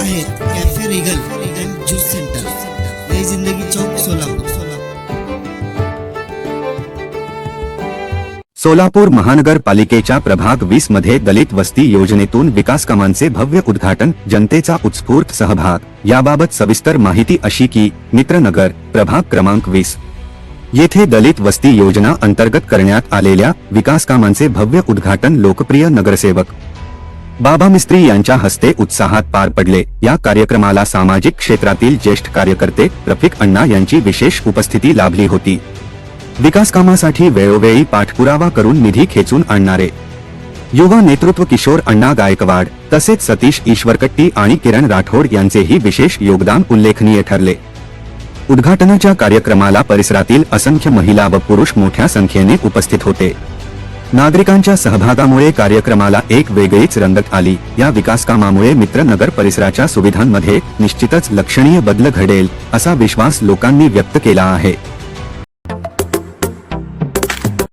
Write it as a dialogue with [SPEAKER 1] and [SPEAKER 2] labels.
[SPEAKER 1] आहेत cafe Regal and juice centre Jai Zindagi Chowk Solapur. Solapur महानगरपालिकेच्या प्रभाग वीसमध्ये दलित वस्ती योजनेतून विकासकामांचे भव्य उद्घाटन जनतेचा उत्स्फूर्त सहभाग. याबाबत सविस्तर माहिती अशी की मित्रनगर प्रभाग क्रमांक वीस. येथे दलित वस्ती योजना अंतर्गत करण्यात आलेल्या विकास कामांचे भव्य उद्घाटन लोकप्रिय नगरसेवक बाबा मिस्त्री यांच्या हस्ते उत्साहात पार पडले. या कार्यक्रमाला सामाजिक क्षेत्रातील ज्येष्ठ कार्यकर्ते रफिक अण्णा यांची विशेष उपस्थिती लाभली होती. विकास कामासाठी वेळोवेळी पाठपुरावा करून निधी खेचून आणणारे. युवा नेतृत्व किशोर अण्णा गायकवाड तसेच सतीश ईश्वरकट्टी आणि किरण राठोड यांचेही विशेष योगदान उल्लेखनीय ठरले. उद्घाटनाच्या कार्यक्रमाला परिसरातील असंख्य महिला व पुरुष मोठ्या संख्येने उपस्थित होते. नागरिकांच्या सहभागामुळे कार्यक्रमाला एक वेगळीच रंगत आली. या विकास कामामुळे मित्रनगर परिसराच्या सुविधांमध्ये निश्चितच लक्षणीय बदल घडेल असा विश्वास लोकांनी व्यक्त केला आहे.